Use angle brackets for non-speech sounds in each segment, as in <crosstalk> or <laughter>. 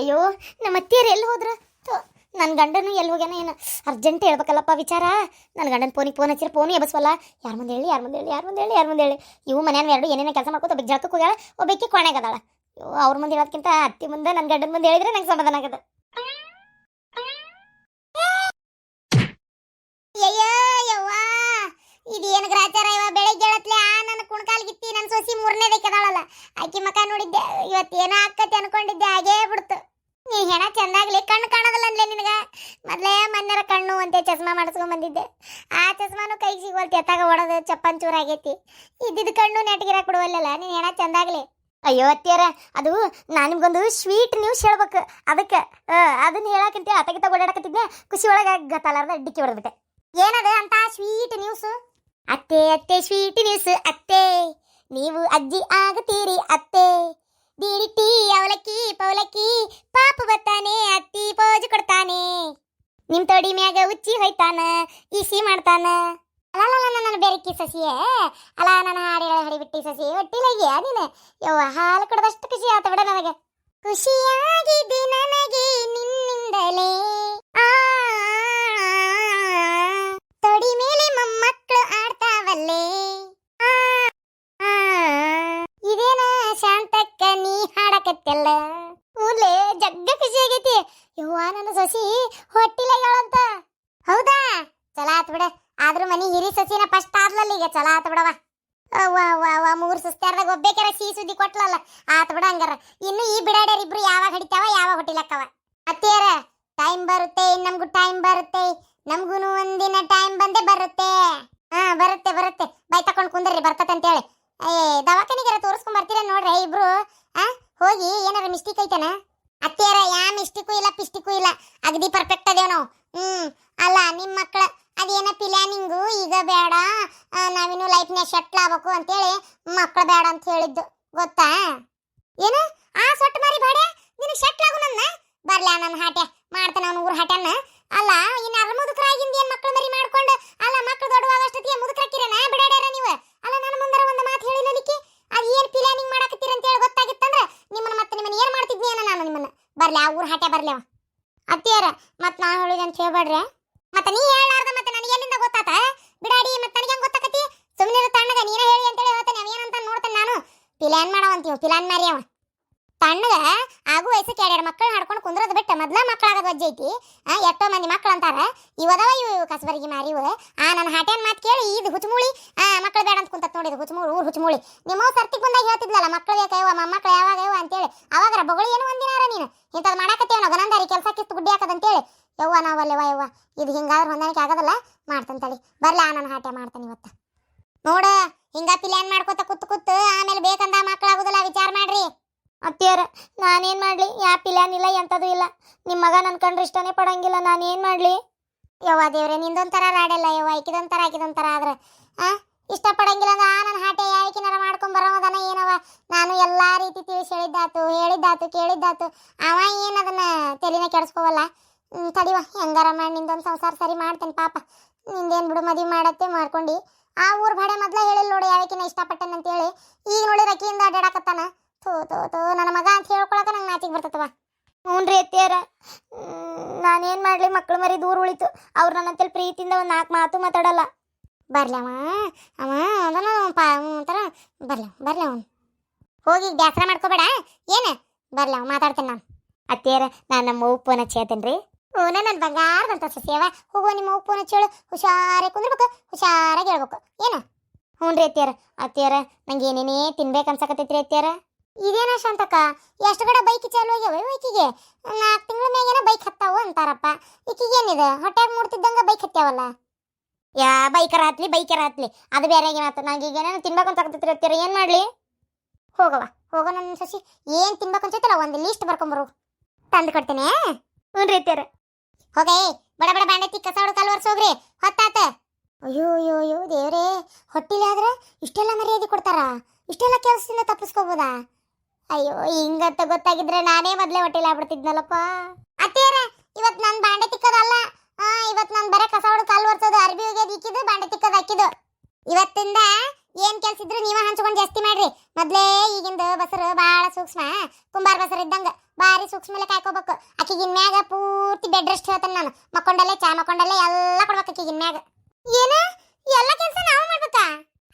ಅಯ್ಯೋ ನಮ್ಮ ಅತ್ತಿಯರು ಎಲ್ಲಿ ಹೋದ್ರು? ನನ್ನ ಗಂಡನು ಎಲ್ಲಿ ಹೋಗ್ಯಾನ ಏನು. ಅರ್ಜೆಂಟ್ ಹೇಳ್ಬೇಕಲ್ಲಪ್ಪ ವಿಚಾರ. ನನ್ನ ಗಂಡನ ಫೋನಿಗೆ ಫೋನ್ ಹಚ್ಚಿರ ಫೋನ್ ಎಬ್ಬಸ್ವಲ್ಲ. ಯಾರು ಮುಂದೆ ಹೇಳಿ, ಯಾರು ಮುಂದೆ ಹೇಳಿ, ಯಾರು ಮುಂದೆ ಹೇಳಿ, ಯಾರು ಮುಂದೆ ಹೇಳಿ. ಇವು ಮನೆಯನ್ನು ಎರಡು ಏನೇನೋ ಕೆಲಸ ಮಾಡ್ಕೊತ ಒಬ್ಬ ಹೋಗ್ಯಾಳ ಒಬ್ಬಕ್ಕೆ ಕೊನೆಗೆ ಅದಾಳ. ಅಯ್ಯೋ ಅವ್ರ ಮುಂದೆ ಹೇಳೋದಕ್ಕಿಂತ ಅತ್ತಿ ಮುಂದೆ ನನ್ನ ಗಂಡನ ಮುಂದೆ ಹೇಳಿದ್ರೆ ನಂಗೆ ಸಮಾಧಾನ ಆಗದ ಇದೇನು ಗ್ರಾಚಾರ ಇವ? ಬೆಳಿಗ್ಗೆ ಹೇಳತ್ಲೆ, ಆ ನನ್ನ ಕುಣ್ಕಾಲ್ ಗಿತ್ತಿ ನನ್ನ ಸೊಸಿ ಮೂರನೇದಕ್ಕೆ ಅದಾಳಲ್ಲ. ಆಕಿ ಮಕ ನೋಡಿದ್ದೆ, ಇವತ್ತು ಏನೋ ಆಕ್ಕತಿ ಅನ್ಕೊಂಡಿದ್ದೆ, ಹಾಗೇ ಬಿಡ್ತು. ನೀ ಹೆಣ ಚಂದಾಗ್ಲಿ, ಕಣ್ಣು ಕಾಣೋದಿಲ್ಲ ನಿನಗೆ? ಮೊದ್ಲೇ ಮನ್ಯರ ಕಣ್ಣು ಅಂತೆ ಚಸ್ಮಾ ಮಾಡಿಸ್ಕೊಂಡ್ ಬಂದಿದ್ದೆ. ಆ ಚಸ್ಮಾನು ಕೈಗೆ ಸಿಗುವಲ್ತಿ ಎತ್ತಾಗ ಒಡೋದು ಚಪ್ಪನ್ ಚೂರ್ ಆಗೈತಿ. ಇದ್ದಿದ್ ಕಣ್ಣು ನೆಟ್ಗಿರಾಕ್ ಬಿಡುವಲ್ಲಲ್ಲ, ನೀನು ಹೆಣ ಚಂದಾಗ್ಲಿ. ಅಯ್ಯೋ ಅತ್ತಿಯರ, ಅದು ನಾನು ನಿಮ್ಗೊಂದು ಸ್ವೀಟ್ ನ್ಯೂಸ್ ಹೇಳ್ಬೇಕು. ಅದಕ್ಕೆ ಅದನ್ನ ಹೇಳಕ್ಕಿಂತ ಅತಗಿತ ಓಡಾಡಕತ್ತಿದ್ದೆ. ಖುಷಿ ಒಳಗೆ ಗತಲಾರ್ದ ಡಿಕ್ಕಿ ಹೊಡೆದ್ಬಿಟ್ಟೆ. ಏನದ ಅಂತ ಸ್ವೀಟ್ ನ್ಯೂಸ್ ಅತ್ತೆ ಅತ್ತೆ, ಸ್ವೀಟ್ ನ್ಯೂಸ್ ಅತ್ತೆ. ನೀವು ಅಜ್ಜಿ ಆಗತೀರಿ ಅತ್ತೆ. ಬೀಡಿ ಟೀ ಅವಲಕ್ಕಿ, ಪೌಲಕ್ಕಿ, ಪಾಪ ಬರ್ತಾನೆ, ಅತ್ತಿ ಪೋಜು ಕೊಡ್ತಾನೆ. ನಿಮ್ ತೊಡಿ ಮ್ಯಾಗ ಉಚ್ಚಿ ಹೋಯ್ತಾನ ಇಸಿ ಮಾಡ್ತಾನ. ಅಲ್ಲ ನನ್ನ ಬೆರಕಿ ಸಸಿಯೇ. ಅಲ್ಲ ನನ್ನ ಹಾಡಿ ಹಡಿಬಿಟ್ಟಿ ಸಸಿ ಹೊಟ್ಟಿಲಯ್ಯ ನೀನು. ಯವ್ವ, ಹಾಲು ಕುಡ್ದಷ್ಟು ಖುಷಿ ಆತ ಬಿಡ ನನಗೆ. ಖುಷಿಯಾಗಿದೆ ನನಗೆ ನಿನ್ನಿಂದಲೇ ಆ ತೊಡಿ ಮೇಲೆ ಮೊಮ್ಮಕ್ಕಳು ಆಡ್ತಾವಲ್ಲೇ ಆ, ಆ, ಇದೇನ ಶಾಂತಕ್ಕ ನೀ ಹಾಡಕತ್ತಲ್ಲ ಊರ್ಲೆ ಜಗ್ಗ ಖುಷಿ ಆಗೈತಿ ಯವ್ವ ನನ್ನ ಸಸಿ ಹೊಟ್ಟಿಲಾಗ್ಯಾಳಂತ ಹೌದಾ ಚಲ ಆತ್ ಬಿಡ ಆದ್ರೂ ಮನಿ ಹಿರಿ ಸಸಿನ ಫಸ್ಟ್ ಆದ್ಲಲ್ಲ ಈಗ ಚಲ ಆತ ಬಿಡವ ಅವ್ವ ಮೂರ್ ಸುಸ್ತಾರ್ದಾಗ ಒಬ್ಬೇಕಾರ ಸಿಹಿ ಸುದ್ದಿ ಕೊಟ್ಲಲ್ಲ. ಆತ ಬಿಡ ಹಂಗಾರ. ಇನ್ನು ಈ ಬಿಡಾಡ್ಯಾರ ಇಬ್ರು ಯಾವಾಗ ಹಡಿತಾವ, ಯಾವಾಗ ಹೊಟ್ಟಿಲಕ್ಕವ? ಅತ್ತಿಯರ ಟೈಮ್ ಬರುತ್ತೆ ನಮಗೂ ಟೈಮ್ ಬರುತ್ತೆ. ನಮಗೂನು ಒಂದಿನ ಟೈಮ್ ಬಂದೇ ಬರುತ್ತೆ. ಹಾ, ಬರುತ್ತೆ ಬರುತ್ತೆ. ಬೈ, ತಕೊಂಡ್ ಕುಂದ್ರಿ, ಬರ್ತತೆ ಅಂತೇಳಿ. ಏ ದವಾಖಾನಿಗಾರ ತೋರಿಸ್ಕೊಂಡ್ ಬರ್ತೀರ ನೋಡ್ರಿ, ಇಬ್ರು? ಆ, ಹೋಗಿ ಏನಾರ ಮಿಸ್ಟೇಕ್ ಐತನ? ಅತ್ತಿಯರ, ಯಾ ಮಿಸ್ಟೇಕು ಇಲ್ಲ, ಪಿಸ್ಟಿಕು ಇಲ್ಲ. ಅಗದಿ ಪರ್ಫೆಕ್ಟ್ ಅದೇವ್ ನಾವು. ಹ್ಮ್, ಅಲ್ಲ ನಿಮ್ಮ ಮಕ್ಕಳ ಅದೇನ ಪ್ಲಾನಿಂಗು ಈಗ ಬೇಡ. ನಾವಿನ್ನು ಲೈಫ್ನ್ಯಾಗ ಶಟ್ಲ್ ಆಗ್ಬೇಕು ಅಂತೇಳಿ ಮಕ್ಕಳು ಬೇಡ ಅಂತ ಹೇಳಿದ್ದು. ಗೊತ್ತಾ? ಏನು? ಆ ಸೊಟ್ಟ ಮಾರಿ ಬೇಡ ನಿನಗೆ ಶೆಟ್ಲ್ ಆಗು ನನ್ನ? ಬರ್ಲ್ಯಾ ನನ್ನ ಹಾಟೆ ಮಾಡ್ತಾನ ಅವನು ಊರ ಹಾಟ್ಯನ್ನ ಅಲ್ಲ, ಇನ್ನು ಅರ ಮುದುಕರಾಗಿಂದ ಏನ್ ಮಕ್ಳು ಮರಿ ಮಾಡ್ಕೊಂಡು, ಅಲ್ಲ, ಮಕ್ಳು ದೊಡ್ಡವಾಗಷ್ಟೊತ್ತಿಗೆ ಮುದುಕರಾಕಿರನ? ಬಿಡಾಡ್ಯಾರ ನೀವು. ಅಲ್ಲ, ನನ್ನ ಮುಂದರ ಒಂದು ಮಾತು ಹೇಳಿಲ್ಲಲಿಕ್ಕೆ ಅದು ಏನ್ ಪ್ಲಾನಿಂಗ್ ಮಾಡಕತ್ತೀರ ಅಂತ ಹೇಳಿ ಗೊತ್ತಾಗಿತ್ತಂದ್ರೆ ನಿಮ್ಮನ್ನ ಮತ್ತೆ ನಿಮ್ಮನ್ನ ಏನ್ ಮಾಡ್ತಿದ್ನಿ ನಾನು ನಿಮ್ಮನ್ನ. ಬರ್ಲಿ ಆ ಊರ ಹಾಟೆ ಬರ್ಲಿ. ಅವ ಅತ್ತಿಯರ ಮತ್ತೆ ನಾನು ಹೇಳಿದೆ ಅಂತ ಹೇಳ್ಬೇಡ್ರಿ. ಮತ್ತೆ ನೀ ಹೇಳಾರ್ದ ಮತ್ತೆ ನನಗೆ ಎಲ್ಲಿಂದ ಗೊತ್ತಾತ? ಬಿಡಾಡಿ ಮತ್ತೆ ನನಗೆ ಹೆಂಗ್ ಗೊತ್ತಾಕತಿ? ಸುಮ್ಮನೆ ತಣ್ಣಗ, ನೀನೇ ಹೇಳಿ ಅಂತೇಳಿ ಹೇಳ್ತಾನೆ ಅವೇನಂತ ನೋಡ್ತಾನೆ ನಾನು. ಪಿಲಾನ್ ಮಾಡವಂತೀವಿ, ಪಿಲಾನ್ ಮಾರಿ ಅವ. ತಣ್ಣಗ, ಆಗು ವಯಸ್ಸು ಎರಡು ಮಕ್ಕಳು ಹಾಡ್ಕೊಂಡು ಕುಂದ್ರದ ಬಿಟ್ಟ ಮೊದ್ಲ ಮಕ್ಕಳಾಗದ ವಜ್ಜೆ ಐತಿ. ಎಷ್ಟೋ ಮಂದಿ ಮಕ್ಕಳು ಅಂತಾರ. ಇವದವ ಇವು ಕಸಬರಿಗೆ ಮಾರಿವು. ಆ ನನ್ನ ಹಾಟೇನ್ ಮಾತು ಕೇಳಿ ಇದು ಹುಚ್ಚಮೂಳಿ ಮಕ್ಕಳು ಬೇಡ ನೋಡಿದ್ ಹುಚ್ಚಮೂಳಿ, ಊರು ಹುಚ್ಚಮೂಳಿ. ನಿಮ್ಮ ಸರ್ತಿಗೆ ಬಂದಾಗ ಹೇಳ್ತಿದ್ಲಲ್ಲ ಮಕ್ಕಳು ಬೇಕವ ಮಕ್ಕಳು ಯಾವಾಗ ಯಾವ ಅಂತೇಳಿ. ಅವಾಗರ ಬಗಳು ಏನು ಒಂದಿನಾರ ನೀನು? ಇಂಥದ್ದು ಮಾಡಾಕತ್ತೇವ ನಾವು ಗನಂದಾರಿ, ಕೆಲಸ ಕಿತ್ತು ಗುಡ್ಡಿ ಹಾಕದಂತೇಳಿ ಯವ್ವ ನಾವಲ್ಲೆವ ಯವ್ವ, ಇದು ಹಿಂಗಾದ್ರೆ ಹೊಂದಾಣಿಕೆ ಆಗೋದಲ್ಲ, ಮಾಡ್ತಾನೆ ಬರ್ಲಿ ಆ ನನ್ನ ಹಾಟೆ ಮಾಡ್ತಾನೆ ಇವತ್ತು. ನೋಡ, ಹಿಂಗ ಪ್ಲ್ಯಾನ್ ಮಾಡ್ಕೊತ ಕುತ್ತು ಕುತ್ತು ಆಮೇಲೆ ಬೇಕಂದ ಮಕ್ಕಳಾಗುದಿಲ್ಲ ವಿಚಾರ ಮಾಡ್ರಿ. ಅತ್ತಿಯರ, ನಾನೇನ್ ಮಾಡ್ಲಿ? ಯಾ ಪಿಲ್ಯಾನ್ ಇಲ್ಲ, ಎಂತದು ಇಲ್ಲ. ನಿಮ್ಮ ಮಗ ನನ್ ಕಂಡ್ರೆ ಇಷ್ಟನೇ ಪಡಂಗಿಲ್ಲ, ನಾನೇನ್ ಮಾಡ್ಲಿ? ಯವ್ವ ದೇವ್ರೆ, ನಿಂದೊಂಥರ ರಾಡಲ್ಲ, ಯವ್ವ ಇಕ್ಕಿದೊಂಥರ ಹಾಕಿದೊಂಥರ ಆದ್ರೆ, ಆ? ಇಷ್ಟಪಡಂಗಿಲ್ಲ ಅಂದ್ರೆ, ಆ, ನನ್ನ ಹಾಟೆ ಯಾರಿಕಿನಾರ ಮಾಡ್ಕೊಂಡ್ ಬರೋದನ ಏನವ? ನಾನು ಎಲ್ಲಾ ರೀತಿ ತಿಳಿಸಿ ಹೇಳಿದ್ದಾತು ಹೇಳಿದ್ದಾತು, ಕೇಳಿದ್ದಾತು. ಅವ ಏನ್ ಅದನ್ನ ತಲೆನ ಕೆಡಿಸ್ಕೋವಲ್ಲ? ತಡಿವ, ಹೆಂಗಾರ ಮಾಡಿ, ನಿಂದೊಂದು ಸಂಸಾರ ಸರಿ ಮಾಡ್ತೇನೆ, ಪಾಪ. ನಿಂದೇನ್ ಬಿಡು, ಮದುವೆ ಮಾಡತ್ತೆ, ಮಾಡ್ಕೊಂಡು. ಆ ಊರ್ ಭಾಡೆ ಮೊದ್ಲ ಹೇಳಿಲ್ಲ ನೋಡಿ ಯಾವಕಿನ ಇಷ್ಟಪಟ್ಟೆನ ಅಂತ ಹೇಳಿ ಈಗ ನೋಡಿ ರಕಿಯಿಂದ ಅಡ್ಡಾಡಕತ್ತಾನ ತೋ ತೋ ತೋ ನನ್ನ ಮಗ ಅಂತ ಹೇಳ್ಕೊಳಕ ನಂಗೆ ನಾಚಿಗೆ ಬರ್ತತವ. ಹ್ಞೂನ್ರಿ ನಾನು ನಾನೇನು ಮಾಡಲಿ ಮಕ್ಕಳು ಮರಿ ದೂರ ಉಳಿತು. ಅವ್ರು ನನ್ನಂತೇಳಿ ಪ್ರೀತಿಯಿಂದ ಒಂದು ನಾಲ್ಕು ಮಾತು ಮಾತಾಡಲ್ಲ. ಬರ್ಲಿ ಅವ. ಅವ ಅದನ ಪಾ ಒಂಥರ ಬರ್ಲಿ ಬರ್ಲಿ ಅವನು ಹೋಗಿ ಬ್ಯಾಸರ ಮಾಡ್ಕೋಬೇಡ. ಏನು? ಬರ್ಲಿ ಅವ, ಮಾತಾಡ್ತೇನೆ ನಾನು. ಅತ್ತಿಯರ, ನಾನು ನಮ್ಮ ಅವ್ವ ಫೋನ್ ಹಚ್ಚಿ ಹೇಳ್ತೇನೆ ರೀ. ಓನ ನನ್ನ ಬಂಗಾರದಂತ ಸಸ್ಯವ ಹೋಗೋ, ನಿಮ್ಮ ಅವ್ವ ಫೋನ್ ಹುಷಾರಾಗಿ ಕುಂದಿರ್ಬೇಕು, ಹುಷಾರಾಗಿ ಹೇಳ್ಬೇಕು. ಏನು? ಹ್ಞೂ ರೀ ಅತ್ತಿಯರ. ಅತ್ತಿಯರ, ನಂಗೆ ಏನೇನೇ ತಿನ್ಬೇಕು ಅನ್ಸಕತ್ತೈತ್ರಿ ಅತ್ತಿಯರ. ಇದೇನ ಶಾಂತಕ್ಕ? ಎಷ್ಟು ಕಡೆ ಬೈಕ್ ಚಾಲು ಆಗ್ಯಾವ ಈಕಿಗೆ? ನಾಲ್ಕು ತಿಂಗಳ ಮ್ಯಾಗೇನ ಬೈಕ್ ಹತ್ತಾವು ಅಂತಾರಪ್ಪ. ಈಕಿಗೇನಿದೆ? ಏನಿದೆ ಮೂಡ್ತಿದ್ದಂಗೆ ಬೈಕ್ ಹತ್ಯಾವಲ್ಲ? ಯಾ, ಬೈಕರ ಹತ್ಲಿ ಬೈಕರ ಹತ್ಲಿ. ಅದು ಬೇರೆ ಏನಾಯ್ತು? ನಂಗೆ ಈಗ ಏನೇನು ತಿನ್ಬೇಕು ಅನ್ಸಕತ್ತೈತ್ರಿ ಅತ್ತಿಯರ ಏನು ಮಾಡಲಿ? ಹೋಗವ ಹೋಗೋ ನನ್ನ ಸಸಿ. ಏನು ತಿನ್ಬೇಕು ಒಂದು ಲಿಸ್ಟ್ ಬರ್ಕೊಂಬರು. ತಂದು ಕೊಡ್ತೇನೆ ಹ್ಞೂ ರೀ ಅತ್ತಿಯರ ಹೋಗೇ, ಬಡ ಬಡ ಬಾಂಡತಿ, ಕಸ ಹೊಡು ಕಾಲು ಹೋಗ್ರಿ. ಹೊತ್ತಾತ. ಅಯ್ಯೋ ಅಯ್ಯೋ ಅಯ್ಯೋ, ದೇವ್ರೇ. ಹೊಟ್ಟಿಲಿ ಆದ್ರೆ ಇಷ್ಟೆಲ್ಲ ಮರ್ಯಾದೆ ಕೊಡ್ತಾರ? ಇಷ್ಟೆಲ್ಲ ಕೆಲಸದಿಂದ ತಪ್ಪಿಸ್ಕೋಬೋದಾ? ಅಯ್ಯೋ, ಹಿಂಗಂತ ಗೊತ್ತಾಗಿದ್ರೆ ನಾನೇ ಮೊದಲೇ ಹೊಟ್ಟಿಲಿ ಆಗ್ಬಿಡ್ತಿದ್ನಲ್ಲಪ್ಪ. ಅತ್ತೇರ ಇವತ್ತು ನನ್ ಬಾಂಡೆ ಆ, ಇವತ್ ನಾನ್ ಬರೇ ಕಸ ಹೊಡು ಕಾಲು ಒರ್ಸೋದು ಅರ್ಬಿ ಒಗೆದು ಇಕ್ಕಿದ್ದು ಬಾಂಡೆ ಹಾಕಿದ್ದು. ಇವತ್ತಿಂದ ಏನ್ ಕೆಲ್ಸ ಇದ್ರು ನೀವ ಹಂಚ್ಕೊಂಡ್ ಜಾಸ್ತಿ ಮಾಡ್ರಿ. ಮೊದ್ಲೇ ಈಗಿಂದ ಬಸರು ಬಾಳ ಸೂಕ್ಷ್ಮ. ಕುಂಬಾರ ಬಸರ್ ಇದ್ದಂಗ ಬಾರಿ ಸೂಕ್ಷ್ಮಲೆ ಕಾಯ್ಕೋಬೇಕು ಆಕಿಗಿನ್ ಮ್ಯಾಗ ಪೂರ್ತಿ ಬೆಡ್ ರೆಸ್ಟ್ ಹೇಳ್ತಾನೆ ನಾನು. ಮಕ್ಕೊಂಡಲ್ಲೇ, ಚಾ ಮಕ್ಕೊಂಡಲ್ಲೇ ಎಲ್ಲ ಕೊಡ್ಬೇಕು ಆಕಿಗಿನ್ ಮ್ಯಾಗ ಏನ? ಎಲ್ಲ ಕೆಲಸ ನಾವು ಮಾಡ್ಬೇಕಾ?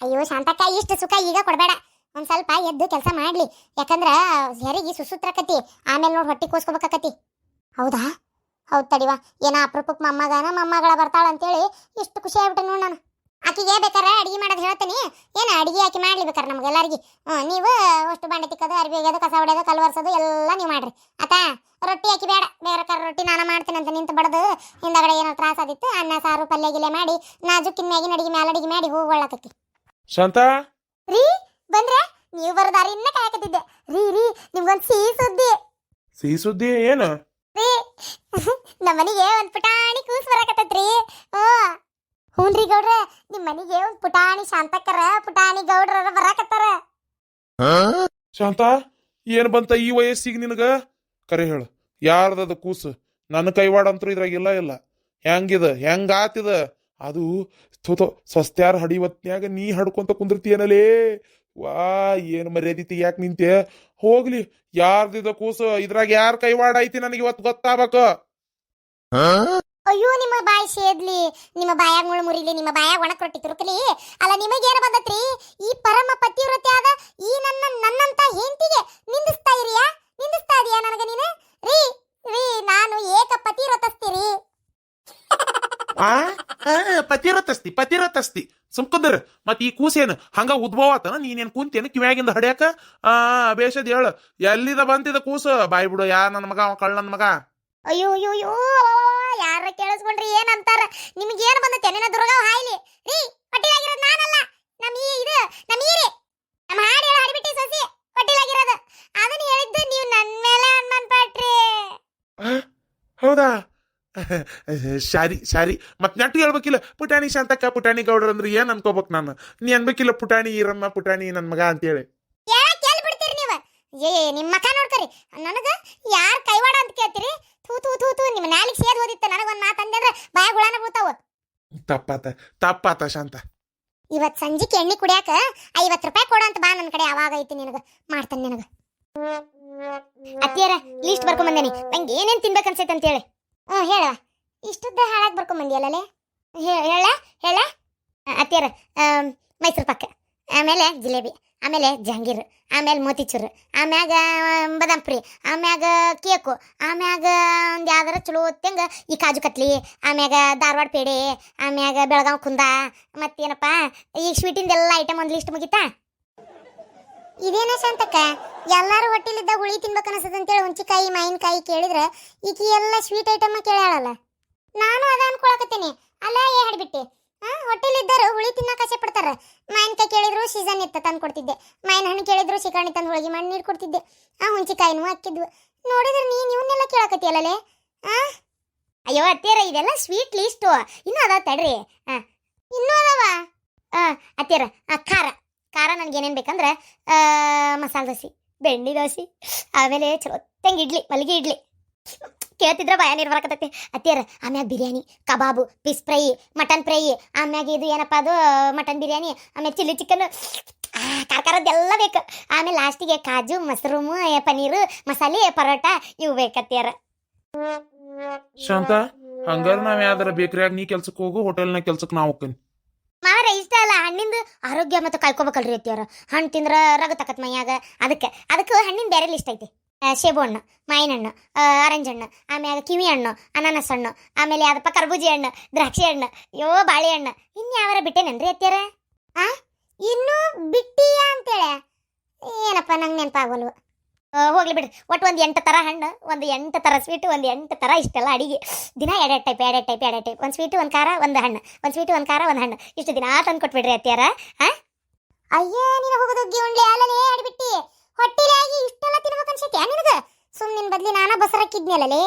ಅಯ್ಯೋ ಶಾಂತಕ್ಕ, ಇಷ್ಟು ಸುಖ ಈಗ ಕೊಡಬೇಡ. ಒಂದ್ ಸ್ವಲ್ಪ ಎದ್ದು ಕೆಲಸ ಮಾಡ್ಲಿ. ಯಾಕಂದ್ರ, ಹೆರಿಗೆ ಸುಸುತ್ರಕತಿ. ಆಮೇಲೆ ನೋಡಿ ಹೊಟ್ಟಿ ಕೋಸ್ಕೋಬೇಕಾಕತಿ. ಹೌದಾ? ಹೌದ್ ತಡಿವಾ ಏನ ಅಪರೂಪಕ್ಕೆ ಮಮ್ಮಗನ ಮಮ್ಮಗಳ ಬರ್ತಾಳ ಅಂತೇಳಿ ಇಷ್ಟು ಖುಷಿ ಆಗ್ಬಿಟ್ಟೆ ನೋಡಿ ನಾನು. ಆಕಿಗೆ ಬೇಕಾರ ಅಡಿಗೆ ಮಾಡೋದು ಹೇಳ್ತೀನಿ. ಏನ ಅಡಿಗೆ ಹಾಕಿ ಮಾಡ್ಲಿ ಬೇಕಾರ ನಮ್ಗೆಲ್ಲರಿಗೆ ನೀವು ಅಷ್ಟು ಬಾಂಡೆ ತಿಕ್ಕೋದು ಅರ್ಬಿ ಒಗ್ಯೋದು ಕಸ ಹೊಡೆಯೋದು ಕಲ್ವರ್ಸೋದು ಎಲ್ಲ ನೀವು ಮಾಡ್ರಿ. ಆತಾ ರೊಟ್ಟಿ ಹಾಕಿ ಬೇಡ ಬೇರೆ ಕರ್ ರೊಟ್ಟಿ ನಾನು ಮಾಡ್ತೀನಿ ಅಂತ ನಿಂತು ಬಡದು. ಹಿಂದಗಡೆ ಏನೋ ತ್ರಾಸ ಆದಿತ್ತು ಅನ್ನ ಸಾರು ಪಲ್ಯ ಗಿಲೆ ಮಾಡಿ ನಾಜುಕ್ಕಿನ ಮ್ಯಾಗಿನ ಅಡಿಗೆ ಮ್ಯಾಲ ಅಡಿಗೆ ಮಾಡಿ ಹೂ ಒಳ್ಳಾಕತ್ತಿ. ಶಾಂತ? ರೀ ಬಂದ್ರೆ ನೀವು ಬರೋದಾರಿ ಇನ್ನ ಕಾಯಕತ್ತಿದ್ದೆ. ರೀ ರೀ ನಿಮ್ಗೊಂದು ಸಿಹಿ ಸುದ್ದಿ. ಸಿಹಿ ಸುದ್ದಿ ಏನು? ರೀ <laughs> ನಮ್ಮನಿಗೆ ಒಂದು ಪುಟಾಣಿ ಕೂಸ್ ಬರಕತ್ತೈತ್ರಿ. ಓ. ಹ್ಞೂನ್ರಿ ಗೌಡ್ರ ನಿಮ್ಮ ಮನೆಗೆ ಒಂದು ಪುಟಾಣಿ ಶಾಂತಕ್ಕರ ಪುಟಾಣಿ ಗೌಡ್ರ ಬರಾಕತ್ತಾರ. ಶಾಂತ ಏನ್ ಬಂತ ಈ ವಯಸ್ಸಿಗೆ ನಿನಗ? ಕರೆ ಹೇಳು ಯಾರ್ದದ ಕೂಸು? ನನ್ನ ಕೈವಾಡ ಅಂತೂ ಇದ್ರಾಗ ಇಲ್ಲ ಇಲ್ಲ. ಹೆಂಗಿದ ಹೆಂಗ ಆತಿದ ಅದು ಸ್ವಸ್ತ್ಯಾರ ಸಸ್ತ್ಯಾರ ಹಡಿವತ್ನ್ಯಾಗ ನೀ ಹಡ್ಕೊಂತ ಕುಂದಿರ್ತೀಯನಲೇ. ವಾ ಏನು ಮರ್ಯಾದಿತಿ ಯಾಕೆ ನಿಂತೆ ಹೋಗ್ಲಿ ಯಾರ್ದಿದ ಕೂಸು ಇದ್ರಾಗ ಯಾರ ಕೈವಾಡ ಐತಿ ನನಗೆ ಇವತ್ತು ಗೊತ್ತಾಗಬೇಕು? ಅಯ್ಯೋ ನಿಮ್ಮ ಬಾಯಿ ಸೇದ್ಲಿ ನಿಮ್ಮ ಬಾಯಾಗ ಮುಳು ಮುರಿಲಿ ನಿಮ್ಮ ಬಾಯಾಗ ಒಣಕ್ ರೊಟ್ಟಿ ತುರುಕಲಿ. ಅಲ್ಲ ನಿಮಗೇನು ಬಂದತ್ರಿ? ಈ ಪರಮ ಪತಿವ್ರತೆ ಆದ ಈ ನನ್ನ ನನ್ನಂತ ಹೆಂಡತಿಗೆ ನಿಂದಿಸ್ತಾ ಇರಿಯಾ? ನಿಂದಿಸ್ತಾ ಇದೀಯಾ ನನಗೆ ನೀನು? ರೀ ರೀ ನಾನು ಏಕ ಪತಿವ್ರತಸ್ತಿರಿ. ಆ? ರತಸ್ತಿ ಪತಿ ರತಸ್ತಿ ಸುಮ್ಕುಂದ್ರ. ಮತ್ ಈ ಕೂಸೇನು ಹಂಗ ಉದ್ಭವ ಆತನ ನೀನೇನ್ ಕುಂತೇನು ಕಿವ್ಯಾಗಿಂದ ಹಡ್ಯಾಕ? ಆ ಬೇಷದ್ ಹೇಳ. ಎಲ್ಲಿದ ಬಂತಿದ ಕೂಸು? ಬಾಯ್ ಬಿಡು. ಯಾ ನನ್ನ ಮಗ ಅವ ಕಳ್ಳ ನನ್ನ ಮಗ? ಅಯ್ಯೋ ಅಯ್ಯೋ ಅಯ್ಯೋ ಯಾರ ಕೇಳಿಸ್ಕೊಂಡ್ರಿ ಏನಂತಾರ? ನಿಮ್ಗೆ ಏನು ಬಂದ ನಿನ್ನ ದುರ್ಗ ಹಾಯ್ಲಿ? ರೀ ಪಟ್ಟಿಲಾಗಿರೋದು ನಾನಲ್ಲ. ನಮ್ಮ ಈ ಇದು ನಮ್ಮ ಈರಿ ನಮ್ಮ ಹಾಡು ಹೇಳೋ ಹಾಡಿಬಿಟ್ಟಿ ಸೊಸಿ. ಪಟ್ಟಿಲಾಗಿರೋದು. ಅದನ್ನ ಹೇಳಿದ್ದು ನೀವು ನನ್ನ ಮೇಲೆ ಅನುಮಾನ ಪಟ್ರಿ. ಹೌದಾ? <laughs> ಶಾರಿ ಶಾರಿ. ಮತ್ ನೆಟ್ಟು ಹೇಳ್ಬೇಕಿಲ್ಲ ಪುಟಾಣಿ ಶಾಂತಕ್ಕ ಪುಟಾಣಿ ಗೌಡ್ರ ಅಂದ್ರೆ ಏನು ಅನ್ಕೋಬೇಕು ನಾನು? ನೀ ಅನ್ಬೇಕಿಲ್ಲ ಪುಟಾಣಿ ಈರಮ್ಮ ಪುಟಾಣಿ ನನ್ನ ಮಗ ಅಂತೇಳಿ. ಏ ನಿಮ್ಮ ಮಕ ನೋಡ್ಕರಿ. ನನಗೆ ಯಾರ್ ಕೈವಾಡ ಅಂತ ಕೇಳ್ತೀರಿ? ಥೂ ಥೂ ಥೂ ಥೂ ನಿಮ್ಮ ನಾಲಿಗೆ ಸೇದ್ ಹೋದಿತ್ತ ನನಗೊಂದು ಮಾತು ಅಂದ್ರೆ ಬಾಯ ಗುಳಾನ ಬೀಳ್ತಾವ. ತಪ್ಪಾತ ತಪ್ಪಾತ ಶಾಂತ. ಇವತ್ತು ಸಂಜೆಗೆ ಎಣ್ಣೆ ಕುಡಿಯಾಕ ಐವತ್ತು ರೂಪಾಯಿ ಕೊಡು ಅಂತ ಬಾ ನನ್ನ ಕಡೆ ಯಾವಾಗ ಐತಿ ನಿನಗ. ಮಾಡ್ತಾನೆ ನಿನಗ. ಅತ್ತಿಯರ ಲಿಸ್ಟ್ ಬರ್ಕೊಂಡ್ ಬಂದೇನಿ ನಂಗೆ ಏನೇನ್ ತಿನ್ಬೇಕು ಅನ್ಸೈತೆ ಅಂತ ಹೇಳಿ ಹ್ಞೂ ಹೇಳ. ಇಷ್ಟುದ್ದ ಹಾಳಾಗಿ ಬರ್ಕೊಂಡ್ ಬಂದಿಯಲ್ಲೇ ಹೇಳ ಹೇಳ. ಅತ್ತಿಯರ ಮೈಸೂರು ಪಾಕ. ಆಮೇಲೆ ಜಿಲೇಬಿ ಆಮೇಲೆ ಜಹಾಂಗೀರ್ ಆಮೇಲೆ ಮೋತಿಚೂರು, ಆಮ್ಯಾಗ ಬದಾಮ್ ಪುರಿ ಆಮ್ಯಾಗ ಕೇಕು, ಆಮ್ಯಾಗ ಒಂದು ಯಾವ್ದಾರ ಚಲೋ ಹೊತ್ತಂಗೆ ಈ ಕಾಜು ಕತ್ಲಿ, ಆಮ್ಯಾಗ ಧಾರವಾಡ ಪೇಡೆ, ಆಮ್ಯಾಗ ಬೆಳಗಾವ್ ಕುಂದ. ಮತ್ತೇನಪ್ಪ ಈಗ ಸ್ವೀಟಿಂದೆಲ್ಲ ಐಟಮ್ ಒಂದು ಲಿಸ್ಟ್ ಮುಗಿತಾ? ಇದೇನ ಶಾಂತಕ್ಕ? ಎಲ್ಲಾರು ಹೊಟ್ಟೆಲಿದ್ದ ಹುಳಿ ತಿನ್ಬೇಕು ಅನಸ್ತದ ಅಂತ ಹೇಳಿ ಹುಂಚಿಕಾಯಿ ಮಾವಿನಕಾಯಿ ಕೇಳಿದ್ರೆ ಈಕಿ ಎಲ್ಲ ಸ್ವೀಟ್ ಐಟಮ್ ಕೇಳ್ಯಾಳಲ್ಲ. ನಾನು ಅದ ಅನ್ಕೊಳಕತ್ತೀನಿ. ಅಲ್ಲ ಏ ಹಾಡ್ಬಿಟ್ಟೆ. ಹಾ ಹೊಟ್ಟೆಲಿದ್ದರು ಹುಳಿ ತಿನ್ನಕ್ಕೆ ಆಸೆ ಪಡ್ತಾರ. ಮಾವಿನಕಾಯಿ ಕೇಳಿದ್ರು ಸೀಸನ್ ಇತ್ತು ತಂದು ಕೊಡ್ತಿದ್ದೆ. ಮಾವಿನ ಹಣ್ಣು ಕೇಳಿದ್ರು ಸಿಕಾಣಿ ತಂದು ಹೋಳಿಗೆ ಮಣ್ಣು ನೀರು ಕೊಡ್ತಿದ್ದೆ. ಆ ಹುಂಚಿಕಾಯಿನೂ ಹಾಕಿದ್ವು. ನೋಡಿದ್ರೆ ನೀನು ಇವನ್ನೆಲ್ಲ ಅಲ್ಲಲೆ ಆ? ಅಯ್ಯೋ ಅತ್ತೇರ ಇದೆಲ್ಲ ಸ್ವೀಟ್ ಲೀಸ್ಟು ಇನ್ನೂ ಅದಾವ ತಡ್ರಿ. ಹಾಂ ಇನ್ನೂ ಅದಾವ? ಅತ್ತೇರ ಆ, ಖಾರ. ಖಾರ ನನಗೆ ಏನೇನು ಬೇಕಂದ್ರೆ ಮಸಾಲೆ ದೋಸೆ ಬೆಣ್ಣೆ ದೋಸೆ ಆಮೇಲೆ ಚಲೋ ತಂಗ ಇಡ್ಲಿ ಮಲ್ಲಿಗೆ ಇಡ್ಲಿ. ಕೇಳ್ತಿದ್ರೆ ಭಯ ನೀರು ಬರಕತ್ತೈತಿ ಅತ್ತಿಯರ ಆಮ್ಯಾಗ biryani kebab piece fry mutton fry ಆಮ್ಯಾಗ ಇದು ಏನಪ್ಪ ಅದು ಮಟನ್ ಬಿರಿಯಾನಿ ಆಮೇಲೆ ಚಿಲ್ಲಿ ಚಿಕನ್. ಖಾರ ಖಾರದ್ದೆಲ್ಲ ಬೇಕು. ಆಮೇಲೆ ಲಾಸ್ಟಿಗೆ ಕಾಜು ಮಶ್ರೂಮ್ ಏ, ಪನೀರು ಮಸಾಲೆ ಪರೋಟ ಇವು ಬೇಕತ್ತಿಯರ ಶಾಂತ ಹಂಗಾರ ನಾವ್ ಯಾವ್ದಾರ ಬೇಕ್ರಿಯಾಗ ನೀ ಕೆಲ್ಸಕ್ಕೆ ಹೋಗು ಹೋಟೆಲ್ನ ಕೆಲ್ಸಕ್ಕೆ ನಾವು ಹೋಗ್ತೀನಿ. ಮಾವರ ಇಷ್ಟ ಅಲ್ಲ, ಹಣ್ಣಿಂದ ಆರೋಗ್ಯ ಮತ್ತು ಕಾಯ್ಕೋಬೇಕಲ್ರಿ ಅತ್ತಿಯವ್ರ. ಹಣ್ಣು ತಿಂದ್ರ ರಗ ತಕತ್ ಮೈಯಾಗ. ಅದಕ್ಕೆ ಅದಕ್ಕೆ ಹಣ್ಣಿನ ಬೇರೆ ಲಿಸ್ಟ್ ಐತಿ. ಸೇಬು ಹಣ್ಣು ಮಾವಿನ ಹಣ್ಣು ಆರೆಂಜ್ ಹಣ್ಣು ಆಮ್ಯಾಗ ಕಿವಿ ಹಣ್ಣು, ಅನಾನಸ್ ಹಣ್ಣು, ಆಮೇಲೆ ಅದಪ್ಪ ಕರ್ಬೂಜಿ ಹಣ್ಣು, ದ್ರಾಕ್ಷಿ ಹಣ್ಣು ಯೋ ಬಾಳೆಹಣ್ಣು ಇನ್ಯಾವರ ಬಿಟ್ಟೇನೇನ್ರಿ ಅತ್ತಿಯರ ಆ, ಇನ್ನೂ ಬಿಟ್ಟಿಯಾ ಅಂತೇಳೆ? ಏನಪ್ಪ, ನಂಗೆ ನೆನಪಾಗಲ್ವು. ಹೋಗ್ಲಿ ಬಿಡ್ರಿ ಒಟ್ಟು ಒಂದು ಎಂಟು ಥರ ಹಣ್ಣು, ಒಂದು ಎಂಟು ಥರ ಸ್ವೀಟ್ ಒಂದು ಎಂಟು ಥರ ಇಷ್ಟೆಲ್ಲ ಅಡಿಗೆ. ದಿನ ಎರಡೆರಡು ಟೈಪ್ ಎರಡೆರಡು ಟೈಪ್ ಎರಡೆರಡು ಟೈಪ್ ಒಂದು ಸ್ವೀಟ್ ಒಂದು ಖಾರ, ಒಂದು ಹಣ್ಣು. ಒಂದು ಸ್ವೀಟ್ ಒಂದು ಖಾರ, ಒಂದು ಹಣ್ಣು. ಇಷ್ಟು ದಿನ ತಂದು ಕೊಟ್ಬಿಡ್ರಿ ಹಾಂ ಅಯ್ಯೋ, ನೀನು ಹೋಗೋದೊಗ್ಗಿ ಉಂಡ್ಲಿ, ಅಲ್ಲಲೇ ಆಡಿಬಿಟ್ಟಿ ಹೊಟ್ಟಿಲಾಗಿ ಇಷ್ಟೆಲ್ಲ ತಿನ್ಬೇಕು ಅನ್ಸುತ್ತೆ ನಿನಗೆ? ಸುಮ್ ನಿನ್ ಬದ್ಲಿ ನಾನು ಬಸರಕ್ಕಿದ್ನಲ್ಲಲೇ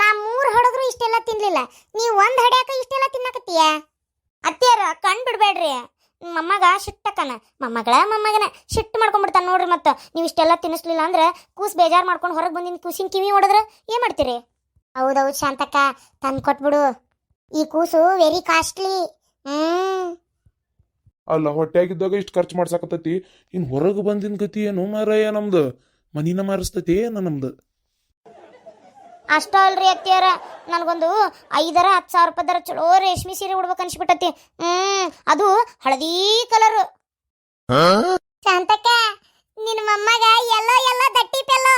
ನಾ ಮೂರು ಹಡದ್ರು ಇಷ್ಟೆಲ್ಲ ತಿನ್ಲಿಲ್ಲ. ನೀವ್ ಒಂದ್ ಹಡ್ಯಾಕ ಇಷ್ಟೆಲ್ಲ ತಿನ್ನಕತ್ತೀಯ? ಅತ್ತಿಯಾರ ಕಂಡು ಬಿಡ್ಬೇಡ್ರಿ. ಮೊಮ್ಮಗ ಶಿಟ್ಟಕ್ಕನ, ಮೊಮ್ಮಗಳ ಮೊಮ್ಮಗನ. ಶಿಟ್ಟು ಮಾಡ್ಕೊಂಡ್ಬಿಡ್ತಾನೆ ನೋಡ್ರಿ ಮತ್ತೆ. ನೀವು ಇಷ್ಟೆಲ್ಲ ತಿನ್ನಿಸ್ಲಿಲ್ಲ ಅಂದ್ರೆ ಕೂಸ್ ಬೇಜಾರ್ ಮಾಡ್ಕೊಂಡು ಹೊರಗೆ ಬಂದಿನ ಕೂಸಿನ ಕಿವಿ ಹೊಡೆದ್ರೆ ಏನ್ ಮಾಡ್ತೀರಿ? ಹೌದೌದು ಶಾಂತಕ್ಕ, ತಂದು ಕೊಟ್ಬಿಡು. ಈ ಕೂಸು ವೆರಿ ಕಾಸ್ಟ್ಲಿ ಹ್ಮ್. ಅಲ್ಲ ಹೊಟ್ಟೆಯಾಗಿದ್ದಾಗ ಇಷ್ಟು ಖರ್ಚು ಮಾಡ್ಸಾಕತ್ತೈತಿ. ಇನ್ ಹೊರಗೆ ಬಂದಿನ ಗತಿ ಏನು ಮಾರಾಯ ನಮ್ದು? ಮನಿನ ಮಾರಿಸ್ತೈತಿ ಏನ ನಮ್ದು? ಅಷ್ಟ ಅಲ್ರಿ ಅತ್ತಿಯಾರ. ನನಗೊಂದು ಐದರ ಹತ್ತು ಸಾವಿರ ರೂಪಾಯಿದರ ಚಲೋ ರೇಷ್ಮೆ ಸೀರೆ ಉಡ್ಬೇಕು ಅನ್ಸ್ಬಿಟ್ಟತಿ. ಹ್ಮ್ ಅದು ಹಳದಿ ಕಲರ್ ಶಾಂತಕ್ಕ ನಿನ್ನ ಮಮ್ಮಗ ಎಲ್ಲೋ ಎಲ್ಲೋ ದಟ್ಟಿ ಪೆಲ್ಲೋ.